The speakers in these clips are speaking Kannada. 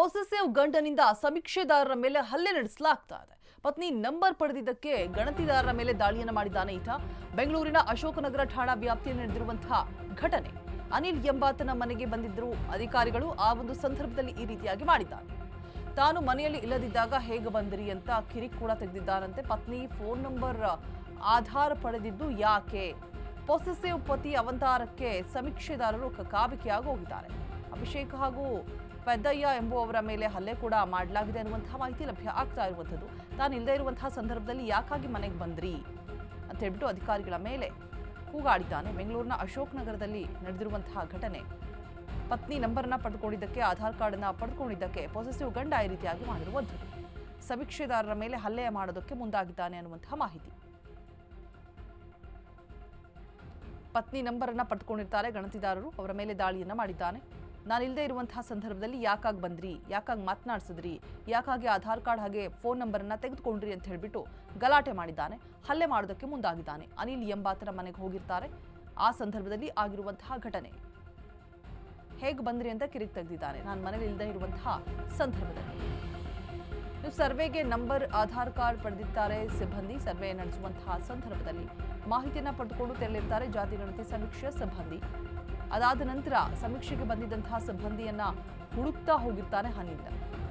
ಪೊಸೆಸಿವ್ ಗಂಡನಿಂದ ಸಮೀಕ್ಷೆದಾರರ ಮೇಲೆ ಹಲ್ಲೆ ನಡೆಸಲಾಗ್ತಾ ಇದೆ. ಪತ್ನಿ ನಂಬರ್ ಪಡೆದಿದ್ದಕ್ಕೆ ಗಣತಿದಾರರ ಮೇಲೆ ದಾಳಿಯನ್ನು ಮಾಡಿದ್ದಾನೆ ಈತ. ಬೆಂಗಳೂರಿನ ಅಶೋಕನಗರ ಠಾಣಾ ವ್ಯಾಪ್ತಿಯಲ್ಲಿ ನಡೆದಿರುವಂತಹ ಘಟನೆ. ಅನಿಲ್ ಎಂಬಾತನ ಮನೆಗೆ ಬಂದಿದ್ದರು ಅಧಿಕಾರಿಗಳು ಆ ಒಂದು ಸಂದರ್ಭದಲ್ಲಿ ಈ ರೀತಿಯಾಗಿ ಮಾಡಿದ್ದಾನೆ ತಾನು ಮನೆಯಲ್ಲಿ ಇಲ್ಲದಿದ್ದಾಗ ಹೇಗೆ ಬಂದಿರಿ ಅಂತ ಕಿರಿಕ್ ಕೂಡ ತೆಗೆದಿದ್ದಾನಂತೆ ಪತ್ನಿ ಫೋನ್ ನಂಬರ್ ಆಧಾರ ಪಡೆದಿದ್ದು ಯಾಕೆ? ಪೊಸೆಸಿವ್ ಪತಿ ಅವತಾರಕ್ಕೆ ಸಮೀಕ್ಷೆದಾರರು ಕಾಬಿಕೆಯಾಗಿ ಹೋಗಿದ್ದಾರೆ. ಅಭಿಷೇಕ್ ಹಾಗೂ ಪೆದ್ದಯ್ಯ ಎಂಬುವವರ ಮೇಲೆ ಹಲ್ಲೆ ಕೂಡ ಮಾಡಲಾಗಿದೆ ಅನ್ನುವಂತಹ ಮಾಹಿತಿ ಲಭ್ಯ ಆಗ್ತಾ ಇರುವಂಥದ್ದು. ತಾನು ಇಲ್ಲದೇ ಇರುವಂತಹ ಸಂದರ್ಭದಲ್ಲಿ ಯಾಕಾಗಿ ಮನೆಗೆ ಬಂದ್ರಿ ಅಂತ ಹೇಳ್ಬಿಟ್ಟು ಅಧಿಕಾರಿಗಳ ಮೇಲೆ ಕೂಗಾಡಿದ್ದಾನೆ ಬೆಂಗಳೂರಿನ ಅಶೋಕ್ ನಗರದಲ್ಲಿ ನಡೆದಿರುವಂತಹ ಘಟನೆ. ಪತ್ನಿ ನಂಬರ್ನ ಪಡೆದುಕೊಂಡಿದ್ದಕ್ಕೆ ಆಧಾರ್ ಕಾರ್ಡನ್ನು ಪಡೆದುಕೊಂಡಿದ್ದಕ್ಕೆ ಪೊಸೆಸಿವ್ ಗಂಡ ಈ ರೀತಿಯಾಗಿ ಮಾಡಿರುವಂಥದ್ದು. ಸಮೀಕ್ಷೆದಾರರ ಮೇಲೆ ಹಲ್ಲೆ ಮಾಡೋದಕ್ಕೆ ಮುಂದಾಗಿದ್ದಾನೆ ಅನ್ನುವಂತಹ ಮಾಹಿತಿ. ಪತ್ನಿ ನಂಬರನ್ನು ಪಡೆದುಕೊಂಡಿರ್ತಾರೆ ಗಣತಿದಾರರು. ಅವರ ಮೇಲೆ ದಾಳಿಯನ್ನ ಮಾಡಿದ್ದಾನೆ. ನಾನಿಲ್ಲದೆ ಇರುವಂತಹ ಸಂದರ್ಭದಲ್ಲಿ ಯಾಕಾಗಿ ಬಂದ್ರಿ? ಯಾಕಾಗಿ ಮಾತನಾಡಿಸಿದ್ರಿ? ಯಾಕಾಗಿ ಆಧಾರ್ ಕಾರ್ಡ್ ಹಾಗೆ ಫೋನ್ ನಂಬರನ್ನು ತೆಗೆದುಕೊಂಡ್ರಿ ಅಂತ ಹೇಳಿಬಿಟ್ಟು ಗಲಾಟೆ ಮಾಡಿದ್ದಾನೆ. ಹಲ್ಲೆ ಮಾಡೋದಕ್ಕೆ ಮುಂದಾಗಿದ್ದಾನೆ. ಅನಿಲ್ ಎಂಬಾತರ ಮನೆಗೆ ಹೋಗಿರ್ತಾರೆ. ಆ ಸಂದರ್ಭದಲ್ಲಿ ಆಗಿರುವಂತಹ ಘಟನೆ. ಹೇಗೆ ಬಂದ್ರಿ ಅಂತ ಕಿರಿಕ್ ತೆಗೆದಿದ್ದಾನೆ. ನಾನು ಮನೇಲಿ ಇಲ್ಲದೆ ಇರುವಂತಹ ಸಂದರ್ಭದಲ್ಲಿ. ನೀವು ಸರ್ವೆಗೆ ನಂಬರ್, ಆಧಾರ್ ಕಾರ್ಡ್ ಪಡೆದಿದ್ದಾರೆ ಸಿಬ್ಬಂದಿ, ಸರ್ವೆ ನಡೆಸುವಂತಹ ಸಂದರ್ಭದಲ್ಲಿ ಮಾಹಿತಿಯನ್ನು ಪಡೆದುಕೊಂಡು ತೆರಳಿರ್ತಾರೆ ಜಾತಿ ಗಣತಿ ಸಮೀಕ್ಷೆ ಸಿಬ್ಬಂದಿ. ಅದಾದ ನಂತರ ಸಮೀಕ್ಷೆಗೆ ಬಂದಿದ್ದಂತಹ ಸಿಬ್ಬಂದಿಯನ್ನ ಹುಡುಕ್ತಾ ಹೋಗಿರ್ತಾನೆ ಹನಿಂದ.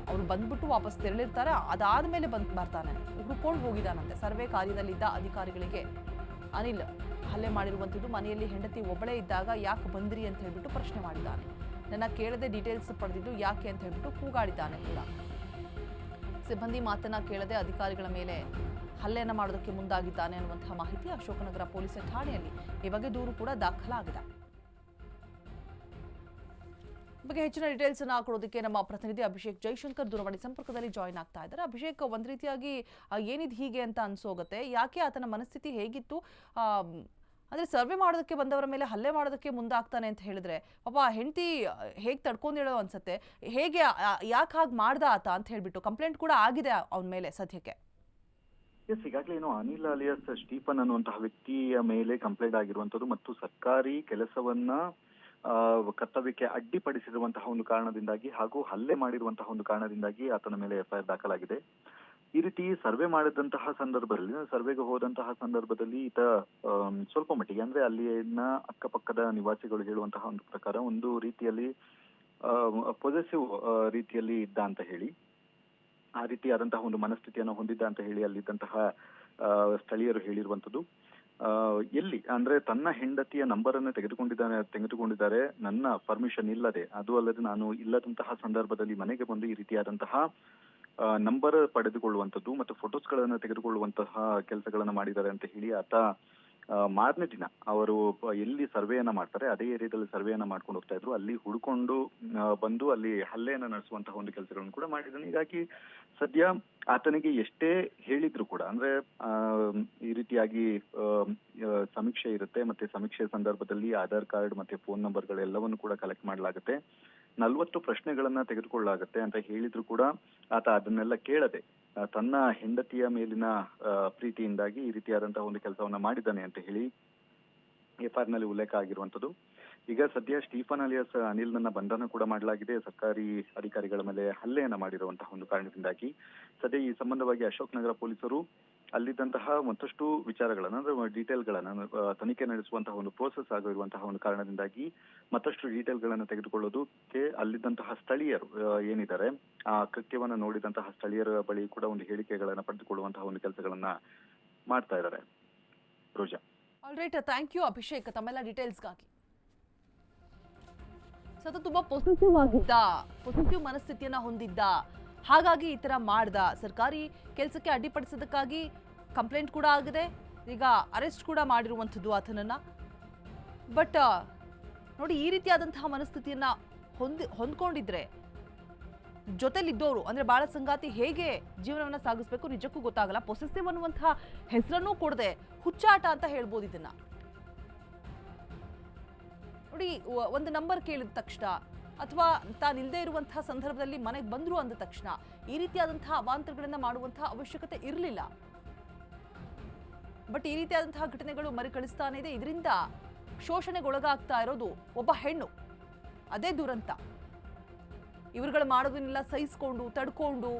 ಅವರು ಬಂದ್ಬಿಟ್ಟು ವಾಪಸ್ ತೆರಳಿರ್ತಾರೆ, ಅದಾದ ಮೇಲೆ ಬಂದ್ ಬರ್ತಾನೆ. ಹುಡ್ಕೊಂಡು ಹೋಗಿದ್ದಾನಂತೆ. ಸರ್ವೆ ಕಾರ್ಯದಲ್ಲಿದ್ದ ಅಧಿಕಾರಿಗಳಿಗೆ, ಅನಿಲ್, ಹಲ್ಲೆ ಮಾಡಿರುವಂಥದ್ದು ಮನೆಯಲ್ಲಿ ಹೆಂಡತಿ ಒಬ್ಬಳೇ ಇದ್ದಾಗ ಯಾಕೆ ಬಂದ್ರಿ ಅಂತ ಹೇಳ್ಬಿಟ್ಟು ಪ್ರಶ್ನೆ ಮಾಡಿದ್ದಾನೆ. ನನ್ನ ಕೇಳದೆ ಡೀಟೇಲ್ಸ್ ಪಡೆದಿದ್ದು ಯಾಕೆ ಅಂತ ಹೇಳ್ಬಿಟ್ಟು ಕೂಗಾಡಿದ್ದಾನೆ ಕೂಡ. ಸಿಬ್ಬಂದಿ ಮಾತನ್ನ ಕೇಳದೆ ಅಧಿಕಾರಿಗಳ ಮೇಲೆ ಹಲ್ಲೆಯನ್ನು ಮಾಡೋದಕ್ಕೆ ಮುಂದಾಗಿದ್ದಾನೆ ಅನ್ನುವಂತಹ ಮಾಹಿತಿ ಅಶೋಕನಗರ ಪೊಲೀಸ್ ಠಾಣೆಯಲ್ಲಿ. ಈ ಬಗ್ಗೆ ದೂರು ಕೂಡ ದಾಖಲಾಗಿದೆ. ಬಗ್ಗೆ ಹೆಚ್ಚಿನ ಡೀಟೇಲ್ಸ್ ಅನ್ನ ಕೊಡೋದಕ್ಕೆ ನಮ್ಮ ಪ್ರತಿನಿಧಿ ಅಭಿಷೇಕ್ ಜೈಶಂಕರ್ ದೂರವಾಣಿ ಸಂಪರ್ಕದಲ್ಲಿ ಜಾಯಿನ್ ಆಗ್ತಾ ಇದ್ದಾರೆ. ಅಭಿಷೇಕ್, ಒಂದ್ ರೀತಿಯಾಗಿ ಏನಿದ್ ಹೀಗೆ ಅಂತ ಅನ್ಸೋಗತ್ತೆ? ಯಾಕೆ ಆತನ ಮನಸ್ಥಿತಿ ಹೇಗಿತ್ತು? ಅಂದ್ರೆ ಸರ್ವೆ ಮಾಡೋದಕ್ಕೆ ಬಂದವರ ಮೇಲೆ ಹಲ್ಲೆ ಮಾಡೋದಕ್ಕೆ ಮುಂದಾಗ್ತಾನೆ ಅಂತ ಹೇಳಿದ್ರೆ, ಪಾಪ ಹೆಂಡತಿ ಹೇಗೆ ತಡ್ಕೊಂಡಿಡೋ ಅನ್ಸತ್ತೆ? ಹೇಗೆ ಯಾಕೆ ಹಾಗೆ ಮಾಡ್ದ ಆತ ಅಂತ ಹೇಳ್ಬಿಟ್ಟು ಕಂಪ್ಲೇಂಟ್ ಕೂಡ ಆಗಿದೆ ಅವನ ಮೇಲೆ ಸದ್ಯಕ್ಕೆ. ಎಸ್ ಈಗಾಗಲೇ ಏನು ಅನಿಲ್ ಅಲಿಯಸ್ ಸ್ಟೀಫನ್ ಅನ್ನುವಂತಹ ವ್ಯಕ್ತಿಯ ಮೇಲೆ ಕಂಪ್ಲೇಂಟ್ ಆಗಿರುವಂತದ್ದು ಮತ್ತು ಸರ್ಕಾರಿ ಕೆಲಸವನ್ನ ಕರ್ತವ್ಯಕ್ಕೆ ಅಡ್ಡಿಪಡಿಸಿರುವಂತಹ ಒಂದು ಕಾರಣದಿಂದಾಗಿ ಹಾಗೂ ಹಲ್ಲೆ ಮಾಡಿರುವಂತಹ ಒಂದು ಕಾರಣದಿಂದಾಗಿ ಆತನ ಮೇಲೆ ಎಫ್ಐಆರ್ ದಾಖಲಾಗಿದೆ. ಈ ರೀತಿ ಸರ್ವೆ ಮಾಡಿದಂತಹ ಸಂದರ್ಭದಲ್ಲಿ, ಸರ್ವೆಗೆ ಹೋದಂತಹ ಸಂದರ್ಭದಲ್ಲಿ ಈತ ಸ್ವಲ್ಪ ಮಟ್ಟಿಗೆ ಅಂದ್ರೆ ಅಲ್ಲಿನ ಅಕ್ಕಪಕ್ಕದ ನಿವಾಸಿಗಳು ಹೇಳುವಂತಹ ಒಂದು ಪ್ರಕಾರ ಒಂದು ರೀತಿಯಲ್ಲಿ ಪೊಸೆಸಿವ್ ರೀತಿಯಲ್ಲಿ ಇದ್ದ ಅಂತ ಹೇಳಿ, ಆ ರೀತಿಯಾದಂತಹ ಒಂದು ಮನಸ್ಥಿತಿಯನ್ನು ಹೊಂದಿದ್ದ ಅಂತ ಹೇಳಿ ಅಲ್ಲಿದ್ದಂತಹ ಸ್ಥಳೀಯರು ಹೇಳಿರುವಂತದ್ದು ಎಲ್ಲಿ? ಅಂದ್ರೆ ತನ್ನ ಹೆಂಡತಿಯ ನಂಬರ್ ಅನ್ನು ತೆಗೆದುಕೊಂಡಿದ್ದಾನೆ, ತೆಗೆದುಕೊಂಡಿದ್ದಾರೆ, ನನ್ನ ಪರ್ಮಿಷನ್ ಇಲ್ಲದೆ. ಅದು ಅಲ್ಲದೆ ನಾನು ಇಲ್ಲದಂತಹ ಸಂದರ್ಭದಲ್ಲಿ ಮನೆಗೆ ಬಂದು ಈ ರೀತಿಯಾದಂತಹ ನಂಬರ್ ಪಡೆದುಕೊಳ್ಳುವಂತದ್ದು ಮತ್ತು ಫೋಟೋಸ್ ಗಳನ್ನ ತೆಗೆದುಕೊಳ್ಳುವಂತಹ ಕೆಲಸಗಳನ್ನು ಮಾಡಿದ್ದಾರೆ ಅಂತ ಹೇಳಿ ಆತ ಮಾರನೇ ದಿನ ಅವರು ಎಲ್ಲಿ ಸರ್ವೆಯನ್ನ ಮಾಡ್ತಾರೆ, ಅದೇ ಏರಿಯಾದಲ್ಲಿ ಸರ್ವೆಯನ್ನ ಮಾಡ್ಕೊಂಡು ಹೋಗ್ತಾ ಇದ್ರು. ಅಲ್ಲಿ ಹುಡುಕೊಂಡು ಬಂದು ಅಲ್ಲಿ ಹಲ್ಲೆಯನ್ನ ನಡೆಸುವಂತಹ ಒಂದು ಕೆಲಸಗಳನ್ನು ಕೂಡ ಮಾಡಿದ್ದಾನೆ. ಹೀಗಾಗಿ ಸದ್ಯ ಆತನಿಗೆ ಎಷ್ಟೇ ಹೇಳಿದ್ರು ಕೂಡ, ಅಂದ್ರೆ ಈ ರೀತಿಯಾಗಿ ಸಮೀಕ್ಷೆ ಇರುತ್ತೆ, ಮತ್ತೆ ಸಮೀಕ್ಷೆ ಸಂದರ್ಭದಲ್ಲಿ ಆಧಾರ್ ಕಾರ್ಡ್ ಮತ್ತೆ ಫೋನ್ ನಂಬರ್ಗಳೆಲ್ಲವನ್ನು ಕೂಡ ಕಲೆಕ್ಟ್ ಮಾಡಲಾಗುತ್ತೆ. ನಲ್ವತ್ತು ಪ್ರಶ್ನೆಗಳನ್ನ ತೆಗೆದುಕೊಳ್ಳಲಾಗುತ್ತೆ ಅಂತ ಹೇಳಿದ್ರು ಕೂಡ ಆತ ಅದನ್ನೆಲ್ಲ ಕೇಳದೆ ತನ್ನ ಹೆಂಡತಿಯ ಮೇಲಿನ ಪ್ರೀತಿಯಿಂದಾಗಿ ಈ ರೀತಿಯಾದಂತಹ ಒಂದು ಕೆಲಸವನ್ನ ಮಾಡಿದ್ದಾನೆ ಅಂತ ಹೇಳಿ ಎಫ್ಐಆರ್ನಲ್ಲಿ ಉಲ್ಲೇಖ ಆಗಿರುವಂತದ್ದು ಈಗ ಸದ್ಯ ಸ್ಟೀಫನ್ ಅಲಿಯಸ್ ಅನಿಲ್ನನ್ನ ಬಂಧನ ಕೂಡ ಮಾಡಲಾಗಿದೆ. ಸರ್ಕಾರಿ ಅಧಿಕಾರಿಗಳ ಮೇಲೆ ಹಲ್ಲೆಯನ್ನ ಮಾಡಿರುವಂತಹ ಒಂದು ಕಾರಣದಿಂದಾಗಿ. ಸದ್ಯ ಈ ಸಂಬಂಧವಾಗಿ ಅಶೋಕ್ ನಗರ ಪೊಲೀಸರು ಅಲ್ಲಿದ್ದಂತಹ ಮತ್ತಷ್ಟು ವಿಚಾರಗಳನ್ನ, ಅಂದ್ರೆ ಡೀಟೇಲ್ಗಳನ್ನ ತನಿಖೆ ನಡೆಸುವಂತಹ ಒಂದು ಪ್ರೋಸೆಸ್ ಆಗಿರುವಂತಹ ಒಂದು ಕಾರಣದಿಂದಾಗಿ ಮತ್ತಷ್ಟು ಡೀಟೇಲ್ಗಳನ್ನು ತೆಗೆದುಕೊಳ್ಳೋದಕ್ಕೆ ಅಲ್ಲಿದ್ದಂತಹ ಸ್ಥಳೀಯರು ಏನಿದ್ದಾರೆ. ಆ, ಕೃತ್ಯವನ್ನು ನೋಡಿದಂತಹ ಸ್ಥಳೀಯರ ಬಳಿ ಕೂಡ ಒಂದು ಹೇಳಿಕೆಗಳನ್ನು ಪಡೆದುಕೊಳ್ಳುವಂತಹ ಒಂದು ಕೆಲಸಗಳನ್ನ ಮಾಡ್ತಾ ಇದ್ದಾರೆ. Roja. Alright thank you Abhishek. ತಮ್ಮೆಲ್ಲ ಡೀಟೇಲ್ಸ್ಗಾಗಿ ಸತ ತುಂಬಾ ಪಾಸಿಟಿವ್ ಆಗಿದ್ದ ಪಾಸಿಟಿವ್ ಮನಸ್ಥಿತಿಯನ್ನ ಹೊಂದಿದ್ದ, ಹಾಗಾಗಿ ಈ ತರ ಮಾಡ್ದ. ಸರ್ಕಾರಿ ಕೆಲಸಕ್ಕೆ ಅಡ್ಡಿಪಡಿಸೋದಕ್ಕಾಗಿ ಕಂಪ್ಲೇಂಟ್ ಕೂಡ ಆಗಿದೆ. ಈಗ ಅರೆಸ್ಟ್ ಕೂಡ ಮಾಡಿರುವಂಥದ್ದು ಆತನನ್ನ. ಬಟ್ ನೋಡಿ, ಈ ರೀತಿಯಾದಂತಹ ಮನಸ್ಥಿತಿಯನ್ನ ಹೊಂದಿ, ಹೊಂದ್ಕೊಂಡಿದ್ರೆ ಜೊತೆಲಿದ್ದವರು ಅಂದ್ರೆ ಬಾಳ ಸಂಗಾತಿ ಹೇಗೆ ಜೀವನವನ್ನ ಸಾಗಿಸ್ಬೇಕು ನಿಜಕ್ಕೂ ಗೊತ್ತಾಗಲ್ಲ. ಪೊಸೆಸಿವ್ ಅನ್ನುವಂತಹ ಹೆಸರನ್ನೂ ಕೊಡದೆ ಹುಚ್ಚಾಟ ಅಂತ ಹೇಳ್ಬೋದು ಇದನ್ನ. ನೋಡಿ ಒಂದು ನಂಬರ್ ಕೇಳಿದ ತಕ್ಷಣ ಅಥವಾ ತಾನಿಲ್ಲದೆ ಇರುವಂತಹ ಸಂದರ್ಭದಲ್ಲಿ ಮನೆಗೆ ಬಂದರು ಅಂದ ತಕ್ಷಣ ಈ ರೀತಿಯಾದಂತಹ ಅವಾಂತರಗಳನ್ನ ಮಾಡುವಂತಹ ಅವಶ್ಯಕತೆ ಇರಲಿಲ್ಲ. ಬಟ್ ಈ ರೀತಿಯಾದಂತಹ ಘಟನೆಗಳು ಮರುಕಳಿಸ್ತಾನೆ ಇದೆ. ಇದರಿಂದ ಶೋಷಣೆಗೊಳಗಾಗ್ತಾ ಇರೋದು ಒಬ್ಬ ಹೆಣ್ಣು. ಅದೇ ದುರಂತ. ಇವರುಗಳು ಮಾಡೋದನ್ನೆಲ್ಲ ಸಹಿಸ್ಕೊಂಡು, ತಡ್ಕೊಂಡು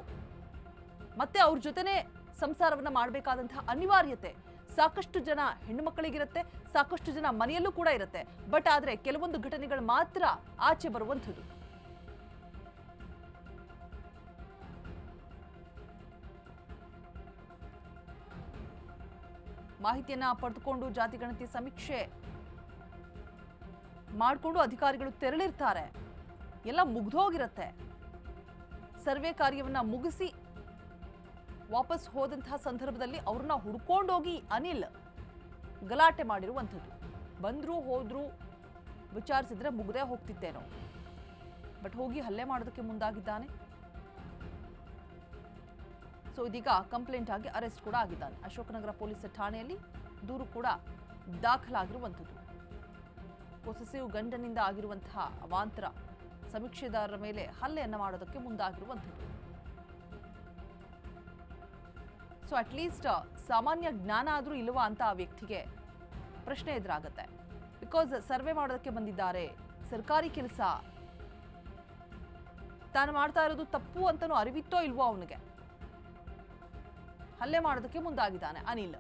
ಮತ್ತೆ ಅವ್ರ ಜೊತೆನೆ ಸಂಸಾರವನ್ನ ಮಾಡಬೇಕಾದಂತಹ ಅನಿವಾರ್ಯತೆ. ಸಾಕಷ್ಟು ಜನ ಹೆಣ್ಣು ಮಕ್ಕಳಿಗಿರುತ್ತೆ ಸಾಕಷ್ಟು ಜನ ಮನೆಯಲ್ಲೂ ಕೂಡ ಇರುತ್ತೆ. ಬಟ್ ಆದ್ರೆ ಕೆಲವೊಂದು ಘಟನೆಗಳು ಮಾತ್ರ ಆಚೆ ಬರುವಂಥದ್ದು. ಮಾಹಿತಿಯನ್ನ ಪಡೆದುಕೊಂಡು ಜಾತಿ ಗಣತಿ ಸಮೀಕ್ಷೆ ಮಾಡಿಕೊಂಡು ಅಧಿಕಾರಿಗಳು ತೆರಳಿರ್ತಾರೆ. ಎಲ್ಲ ಮುಗ್ದೋಗಿರತ್ತೆ ಸರ್ವೆ ಕಾರ್ಯವನ್ನ ಮುಗಿಸಿ ವಾಪಸ್ ಹೋದಂತಹ ಸಂದರ್ಭದಲ್ಲಿ ಅವ್ರನ್ನ ಹುಡ್ಕೊಂಡೋಗಿ ಅನಿಲ್ ಗಲಾಟೆ ಮಾಡಿರುವಂಥದ್ದು. ಬಂದರೂ ಹೋದ್ರು ವಿಚಾರಿಸಿದ್ರೆ ಮುಗ್ದೇ ಹೋಗ್ತಿತ್ತೇನೋ. ಬಟ್ ಹೋಗಿ ಹಲ್ಲೆ ಮಾಡೋದಕ್ಕೆ ಮುಂದಾಗಿದ್ದಾನೆ. ಸೊ ಇದೀಗ ಕಂಪ್ಲೇಂಟ್ ಆಗಿ ಅರೆಸ್ಟ್ ಕೂಡ ಆಗಿದ್ದಾನೆ. ಅಶೋಕನಗರ ಪೊಲೀಸ್ ಠಾಣೆಯಲ್ಲಿ ದೂರು ಕೂಡ ದಾಖಲಾಗಿರುವಂಥದ್ದು. ಪೊಸೆಸಿವ್ ಗಂಡನಿಂದ ಆಗಿರುವಂತಹ ಅವಾಂತರ ಸಮೀಕ್ಷೆದಾರರ ಮೇಲೆ ಹಲ್ಲೆಯನ್ನು ಮಾಡೋದಕ್ಕೆ ಮುಂದಾಗಿರುವಂಥದ್ದು. ಸೊ ಅಟ್ಲೀಸ್ಟ್ ಸಾಮಾನ್ಯ ಜ್ಞಾನ ಆದರೂ ಇಲ್ವಾ ಅಂತ ಆ ವ್ಯಕ್ತಿಗೆ ಪ್ರಶ್ನೆ ಎದುರಾಗುತ್ತೆ. ಬಿಕಾಸ್ ಸರ್ವೆ ಮಾಡೋದಕ್ಕೆ ಬಂದಿದ್ದಾರೆ, ಸರ್ಕಾರಿ ಕೆಲಸ. ತಾನು ಮಾಡ್ತಾ ಇರೋದು ತಪ್ಪು ಅಂತಲೂ ಅರಿವಿತ್ತೋ ಇಲ್ವೋ ಅವನಿಗೆ. ಹಲ್ಲೆ ಮಾಡೋದಕ್ಕೆ ಮುಂದಾಗಿದ್ದಾನೆ ಅನಿಲ್.